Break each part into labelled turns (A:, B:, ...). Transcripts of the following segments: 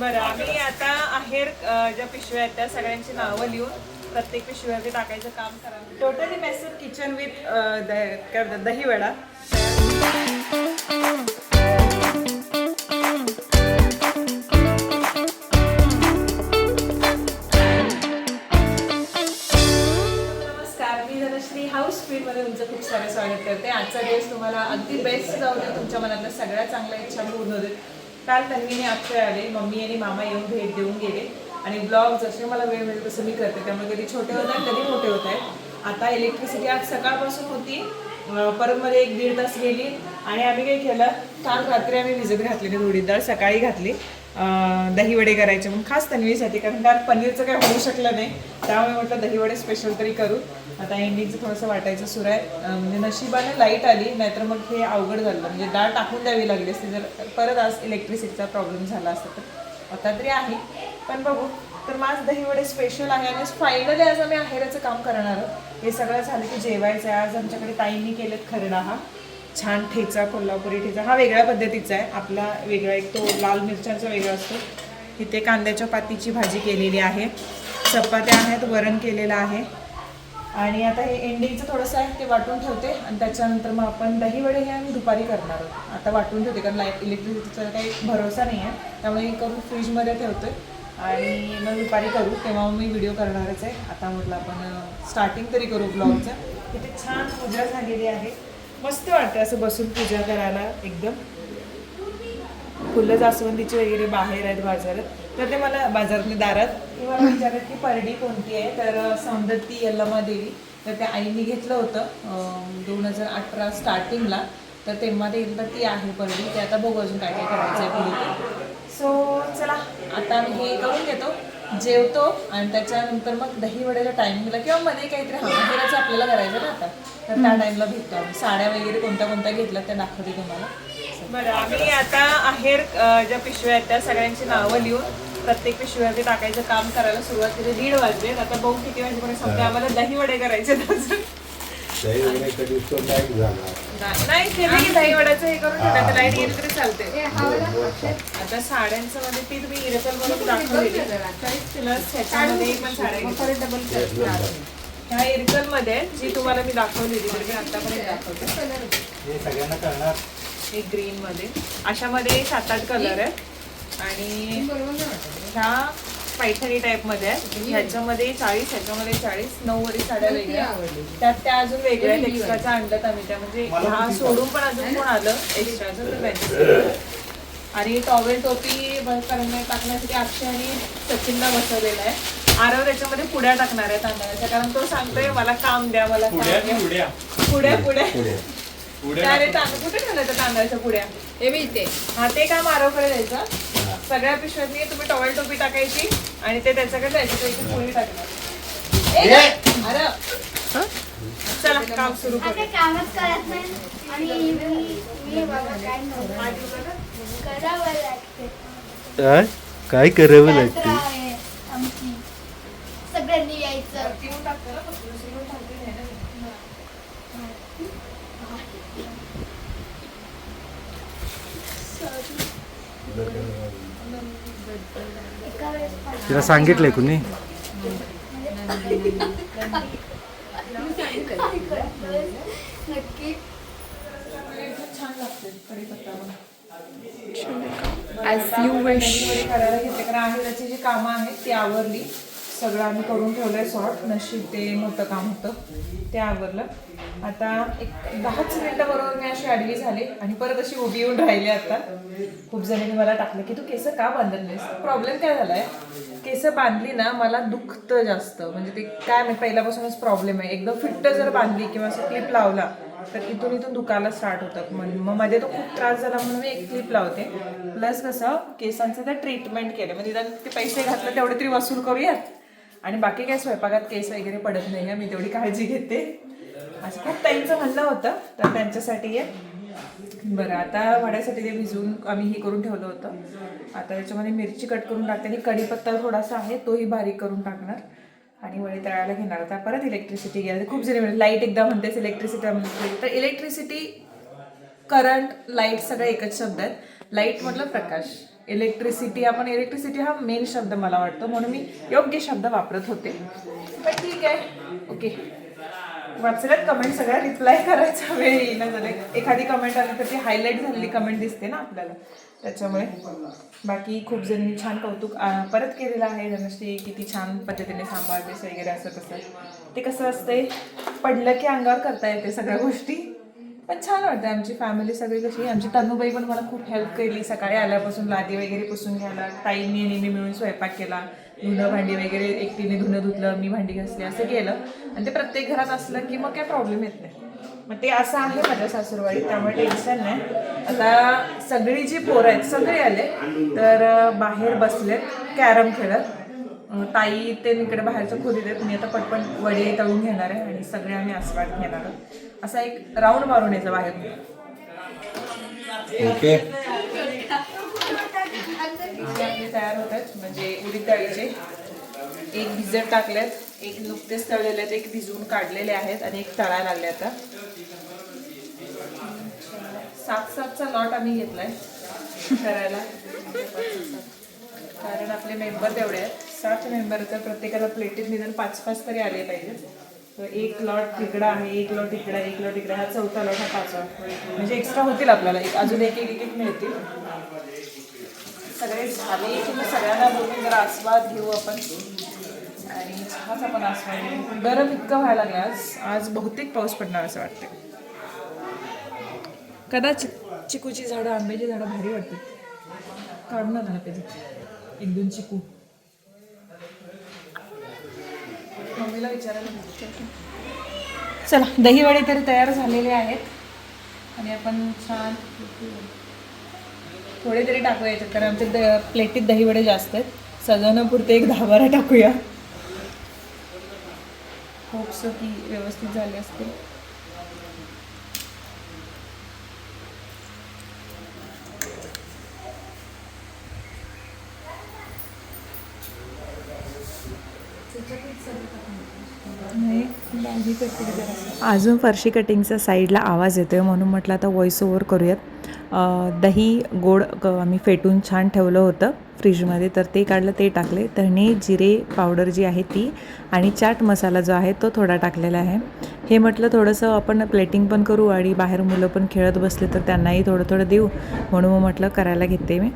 A: बरं आम्ही आता आहेर ज्या पिशव्या आहेत त्या सगळ्यांची नावं लिहून प्रत्येक पिशव्यावरती टाकायचं काम करा टोटली मेसेज किचन विथ काय बोलतात दही वडा. मी हाऊसमध्ये तुमचं खूप स्वागत करते. आजचा दिवस तुम्हाला अगदी बेस्ट जाऊ दे. तुमच्या मनातल्या सगळ्या चांगल्या इच्छा पूर्ण होतील. काल तन्वीने अक्षय आले मम्मी आणि मामा येऊन भेट देऊन गेले. आणि ब्लॉग जसे मला वेळ मिळेल तसं मी करते. त्यामुळे कधी छोटे होत आहेत कधी मोठे होत आहेत. आता इलेक्ट्रिसिटी आज सकाळपासून होती. परत मध्ये एक दीड तास गेली आणि आम्ही काय केलं काल रात्री आम्ही भिजत घातलेली थोडी डाळ सकाळी घातली. दही वडे करायचे मग खास तन्वीसाठी कारण त्यात पनीरचं काही होऊ शकलं नाही. त्यामुळे म्हटलं दही वडे स्पेशल तरी करू. आता इंडिंगचं थोडंसं वाटायचं सुरू आहे. म्हणजे नशिबाने लाइट आली नाहीतर मग हे अवघड झालं. म्हणजे डाळ टाकून द्यावी लागली असती जर परत आज इलेक्ट्रिसिटीचा प्रॉब्लेम झाला असता तर. आता तरी आहे. पण बघू. तर माझं दही वडे स्पेशल आहे आणि फायनली आज आम्ही आहेराचं काम करणार आहोत. हे सगळं झालं की जेवायचं आहे. आज आमच्याकडे ताईंनी केलेत खरडा हा. छान ठेचा कोल्हापुरी ठेचा. हा वेगळ्या पद्धतीचा आहे. आपला वेगळा एक तो लाल मिरच्यांचा वेगळा असतो. इथे कांद्याच्या पातीची भाजी केलेली आहे. चपात्या आहेत वरण केलेलं आहे. आणि आता हे एंडिंगचं थोडंसं आहे ते वाटून ठेवते. आणि त्याच्यानंतर मग आपण दहीवडे हे आम्ही दुपारी करणार आहोत. आता वाटून ठेवते कारण लाइट इलेक्ट्रिसिटीचा काही भरोसा नाही आहे. त्यामुळे हे करून फ्रीजमध्ये ठेवतोय. आणि मग दुपारी करू तेव्हा मी व्हिडिओ करणारच आहे. आता म्हटलं आपण स्टार्टिंग तरी करू ब्लॉगचं तिथे छान पूजा झालेली आहे. मस्त वाटतं असं बसून पूजा करायला एकदम. फुलं जास्वंदीची वगैरे बाहेर आहेत बाजारात. तर ते मला बाजारातले दारात. ते मला विचारत की परडी कोणती आहे? तर सौंदत्ती यल्लमा देवी तर त्या आईने घेतलं होतं दोन हजार अठरा स्टार्टिंगला तर तेव्हा ते एकदा ती आहे परडी. ते आता बघू अजून काय काय करायचं आहे पुढे. सो चला. आता मी हे करून घेतो. जेवतो आणि त्याच्यानंतर मग दही वड्याच्या टायमिंगला किंवा मध्ये काहीतरी हवामानाचं आपल्याला करायचं ना आता. तर त्या टाइमला भेटतो आम्ही. साड्या वगैरे कोणत्या कोणत्या घेतल्या त्या दाखवते तुम्हाला. बरं आम्ही आता आहेर ज्या पिशव्या आहेत त्या सगळ्यांची नावं लिहून प्रत्येक पिशव्यावरती टाकायचं काम करायला सुरुवात केली. दीड वाजले. आता बघू किती वाजेपर्यंत संपते आम्हाला दही वडे करायचे
B: दही वडे कधी तो नाही झाला.
A: नाही- नाही केलं की दही वड्याचं हे करून ठेवलं लाइट गेली तरी चालते आता साड्यांचं मध्ये ती तुम्ही इरकल म्हणून दाखवलेली प्लस ह्याच्यामध्ये पण साड्या. ह्या इरकलमध्ये जी तुम्हाला मी दाखवलेली तर मी आतापर्यंत दाखवते.
B: हे सगळ्यांना करणार.
A: एक ग्रीन मध्ये. अशामध्ये सात आठ कलर आहेत. आणि ह्या पैठणी टाईपमध्ये आहे. ह्याच्यामध्ये चाळीस ह्याच्यामध्ये चाळीस नऊ वरी साड्या वेगळ्या. त्यात त्या अजून वेगळ्या एक्स्ट्राच्या आणल्यात आम्ही त्या. म्हणजे ह्या सोडून पण अजून कोण आलं? एक्स्ट्राचं तर. आणि टॉवेल टोपी करण्या टाकण्यासाठी अक्षय आणि सचिनला बसवलेला आहे. आरव त्याच्यामध्ये पुड्या टाकणार आहे तांदळाच्या. कारण तो सांगतोय मला काम द्या मला काम द्या. पुड्या पुड्या. त्या रे तांदूळ कुठे ठेवलं त्या तांदळाच्या पुड्या?
C: हे मी इथे.
A: हा ते काम आरवकडे द्यायचं. सगळ्या पिशव्यांनी तुम्ही टॉवेल टोपी टाकायची आणि ते त्याच्याकडे त्याची पोळी टाकणार. चला काम सुरू
D: आता
A: करू
D: कामच करत नाही. आणि मी मी बाबा काय करावं लागते.
B: काय? करावं
D: आहे आमची सगळ्यांनी यायचं एका वेळेस पाच-
B: तिला सांगितलंय कुणी?
D: नक्की
A: छान लागते कढीपत्ता पण.
C: ॲज यू विश
A: करायला घेतले कारण आहे त्याची जी कामं आहेत ती आवरली. सगळं आम्ही करून ठेवलंय सॉर्ट. नशीब ते मोठं काम होतं. ते आवरलं. आता एक दहाच मिनिटाबरोबर मी अशी आडवी झाले आणि परत अशी उभी येऊन राहिली आता. खूप जणांनी मला टाकलं की तू केस का बांधत नाहीस? प्रॉब्लेम काय झालाय? केस बांधली ना मला दुखतं जास्त. म्हणजे ते काय नाही पहिल्यापासूनच प्रॉब्लेम आहे. एकदम फिट्ट जर बांधली किंवा असं क्लिप लावला तर इथून इथून दुखायला स्टार्ट होतात. मग मग मध्ये तो खूप त्रास झाला म्हणून मी एक क्लिप लावते. प्लस कसं केसांचं तर ट्रीटमेंट केलं. म्हणजे ते पैसे घातले तेवढे तरी वसूल करूयात. आणि बाकी काय स्वयंपाकात केस वगैरे पडत नाही आहे मी तेवढी काळजी घेते. असं खूप टाईमचं म्हणणं होतं तर त्यांच्यासाठी आहे बरं आता वड्यासाठी ते भिजवून आम्ही हे करून ठेवलं होतं. आता याच्यामध्ये मिरची कट करून टाकते आणि कढीपत्ता थोडासा आहे तोही बारीक करून टाकणार. आणि वडी तळायला घेणार. आता परत इलेक्ट्रिसिटी गेली खूप जरी म्हणजे लाइट एकदा म्हणतेच इलेक्ट्रिसिटी म्हणते. तर इलेक्ट्रिसिटी करंट लाइट सगळे एकच शब्द आहेत. लाइट म्हटलं प्रकाश. इलेक्ट्रिसिटी आपण इलेक्ट्रिसिटी हा मेन शब्द मला वाटतो. म्हणून मी योग्य शब्द वापरत होते. पण ठीक आहे. ओके वाचल्यात कमेंट सगळ्या रिप्लाय करायचा वेळ येईना झाले एखादी कमेंट आली तर ती हायलाईट झालेली कमेंट दिसते ना आपल्याला. त्याच्यामुळे बाकी खूप जणांनी छान कौतुक परत केलेलं आहे. धनश्री किती छान पद्धतीने सांभाळतेस वगैरे असं तसं. ते कसं असतंय? पडलं की अंगावर करता येते सगळ्या गोष्टी. पण छान वाटतं आमची फॅमिली सगळी कशी आमची तनुबाई पण मला खूप हेल्प केली. सकाळी आल्यापासून लादी वगैरे पुसून घ्यायला ताईंनी आणि मी मिळून स्वयंपाक केला. धुणं भांडी वगैरे एकटीने धुणं धुतलं मी भांडी घासली असं केलं. आणि ते प्रत्येक घरात असलं की मग काय प्रॉब्लेम येत नाही. मग ते असं आहे माझ्या सासूरवाडी त्यामुळे टेन्शन नाही. आता सगळी जी पोरं आहेत सगळे आले. तर बाहेर बसलेत कॅरम खेळत. ताई ते इकडे बाहेरच्या खोलीत आहेत. मी आता पटपट वडे तळून घेणार आहे आणि सगळे आम्ही आस्वाद घेणार आहोत. असा एक राऊंड मारून यायचा बाहेर.
B: ओके.
A: तयार होतात म्हणजे उडीद डाळीचे एक भिजत टाकलेत एक नुकतेच तळलेले आहेत. एक भिजवून काढलेले आहेत आणि एक तळायला लागले आता. सात सातचा लॉट आम्ही घेतलाय करायला. कारण आपले मेंबर तेवढे आहेत. सात मेंबर तर प्रत्येकाला प्लेटीत निदान पाच पाच तरी आले पाहिजे. तर एक लॉट तिकडा आहे एक लॉट इकडा एक लॉट इकडा. हा चौथा लॉट हा पाचवा. म्हणजे एक्स्ट्रा होतील आपल्याला. एक अजून एक एक एक मिळतील. सगळे झाले की मग सगळ्यांना बोलून जरा आस्वाद घेऊ आपण. आणि छानच आपण आस्वाद घेऊ. गरम इतकं व्हायला लागला आज. आज बहुतेक पाऊस पडणार असं वाटतं कदाचित चिकूची झाडं आंब्याची झाडं भारी वाटतात काढून ना झालं पाहिजे. एक दोन चिकू. मम्मीला विचारायला पाहिजे. चला दही वडे तरी तयार झालेले आहेत. आणि आपण छान थोडे तरी टाकूया याच्यात कारण आमच्या द प्लेटीत दही वडे जास्त आहेत. सजवण्यापुरते एक दहा बारा टाकूया. होपसो की व्यवस्थित झाले असतील नाही भाजी करते जरा
C: अजून फरशी कटिंगचा साईडला आवाज येतो आहे म्हणून म्हटलं आता व्हॉइस ओव्हर करूयात. दही गोड क आम्ही फेटून छान ठेवलं होतं फ्रीजमध्ये तर ते काढलं ते टाकले. धणे जिरे पावडर जी आहे ती आणि चाट मसाला जो आहे तो थोडा टाकलेला आहे. हे म्हटलं थोडंसं आपण प्लेटिंग पण करू आणि बाहेर मुलं पण खेळत बसले तर त्यांनाही थोडं थोडं देऊ म्हणून मग म्हटलं करायला घेते मी.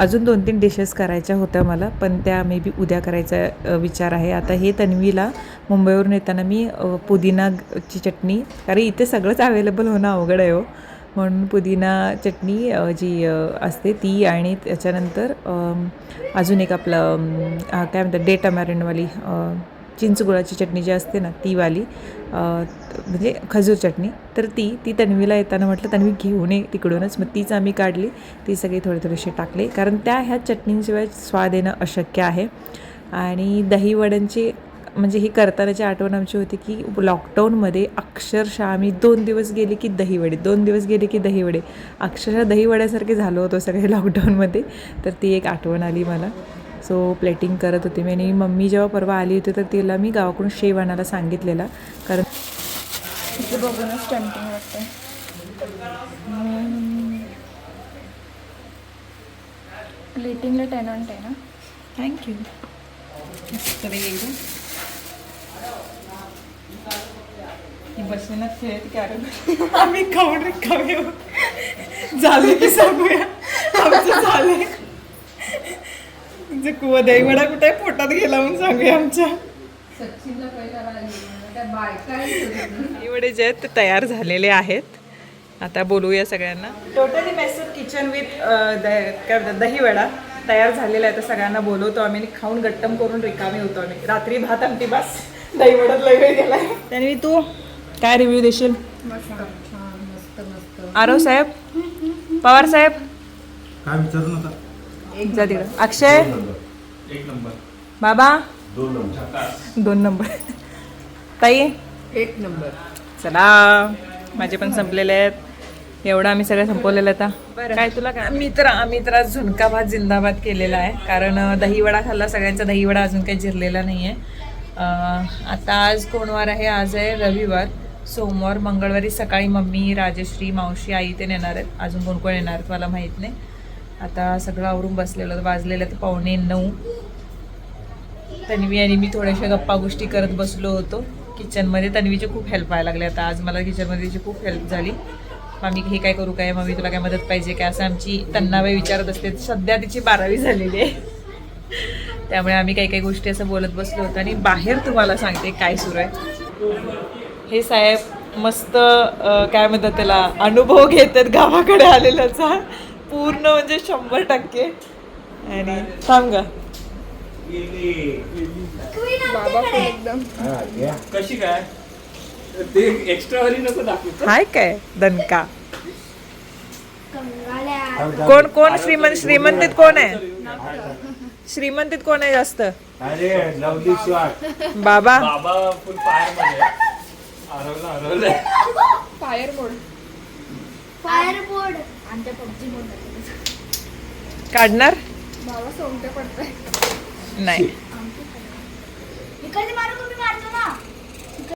C: अजून दोन तीन डिशेस करायच्या होत्या मला पण त्या मे बी उद्या करायचा विचार आहे. आता हे तन्वीला मुंबईवरून येताना मी पुदिनाची चटणी कारण इथे सगळंच अवेलेबल होणं अवघड आहे हो. म्हणून पुदिना चटणी जी असते ती आणि त्याच्यानंतर अजून एक आपलं काय म्हणतात डेटा मॅरिनवाली चिंचगुळाची चटणी जी असते ना ती वाली म्हणजे खजूर चटणी तर ती ती तन्वीला येताना म्हटलं तन्वी घेऊन ये तिकडूनच. मग तीच आम्ही काढली ती सगळी थोडे थोडेसे टाकले कारण त्या ह्या चटणींशिवाय स्वाद येणं अशक्य आहे. आणि दहीवड्यांची म्हणजे ही करतानाची आठवण आमची होती की लॉकडाऊनमध्ये अक्षरशः आम्ही दोन दिवस गेले की दहीवडे दोन दिवस गेले की दहीवडे. अक्षरशः दहीवड्यासारखे झालो होतो सगळे लॉकडाऊनमध्ये तर ती एक आठवण आली मला. सो प्लेटिंग करत होती. मी आणि मम्मी जेव्हा परवा आली होती तर तिला मी गावाकडून शेव आणायला सांगितलेला. कारण
D: बघूनच टेम्पटिंग वाटतं प्लेटिंगला टेन ऑन टेन हा.
A: थँक्यू मस्त एकदम ही खेळत कारण आम्ही खाऊन रिकामे झाले झालं की सांगूया. आमचं झालंय. जे कुवा दहीवडा कुठे पोटात गेला म्हणून सांगूया आमच्या. दहीवडे जे आहेत ते तयार झालेले आहेत. आता बोलूया सगळ्यांना. Totally message kitchen with dahi vada तयार झालेला आहे. तर सगळ्यांना बोलवतो आम्ही खाऊन गट्टम करून रिकामी होतो आम्ही. रात्री भात आमटी बस. दहीवड्यात लय वेळ गेलाय. त्याने तू काय रिव्ह्यू देशील? आरव साहेब? पवार साहेब?
B: काय विचारू नका.
A: जा तिकडं. अक्षय?
B: एक नंबर.
A: बाबा?
B: दोन नंबर.
A: दोन नंबर. ताई?
E: एक नंबर.
A: चला माझे पण संपलेले आहेत. एवढं आम्ही सगळं संपवलेलं आता. काय तुला काय? मी तर आम्ही तर आज झुणका भात जिंदाबाद केलेला आहे. कारण दहीवडा खाल्ला सगळ्यांचा दहीवडा अजून काही जिरलेला नाही आहे आता आज कोणवार आहे? आज आहे रविवार. सोमवार मंगळवारी सकाळी मम्मी राजश्री मावशी आई ते येणार आहेत. अजून कोण कोण येणार आहेत मला माहीत नाही. आता सगळं आवरून बसलेलं वाजलेलं तर पावणे नऊ. तन्वी आणि मी थोड्याशा गप्पा गोष्टी करत बसलो होतो. किचनमध्ये तन्वीची खूप हेल्प व्हायला लागली. आता आज मला किचनमध्ये तिची खूप हेल्प झाली. मामी हे काय करू काय? मम्मी तुला काय मदत पाहिजे काय? असं आमची तन्नाबाई विचारत असते. सध्या तिची बारावी झालेली आहे. त्यामुळे आम्ही काही काही गोष्टी असं बोलत बसलो होतो आणि बाहेर तुम्हाला सांगते काय सुरू आहे. हे साहेब मस्त काय म्हणतात त्याला अनुभव घेतात गावाकडे आलेल्याचा. पूर्ण म्हणजे शंभर टक्के. आणि थांब गा.
B: कशी काय? ते एक्स्ट्रा वाली नको दाखवू
A: हाय काय? दणका. कोण कोण? श्रीमंत श्रीमंतीत कोण आहे? श्रीमंतीत कोण आहे जास्त?
B: अरे लवली
A: बाबा.
B: बाबा फुल फायरमध्ये. हरवलं हरवलं.
D: फायर आणि त्या
A: काढणार?
D: बाबा सोंगटे पडतंय
A: नाही.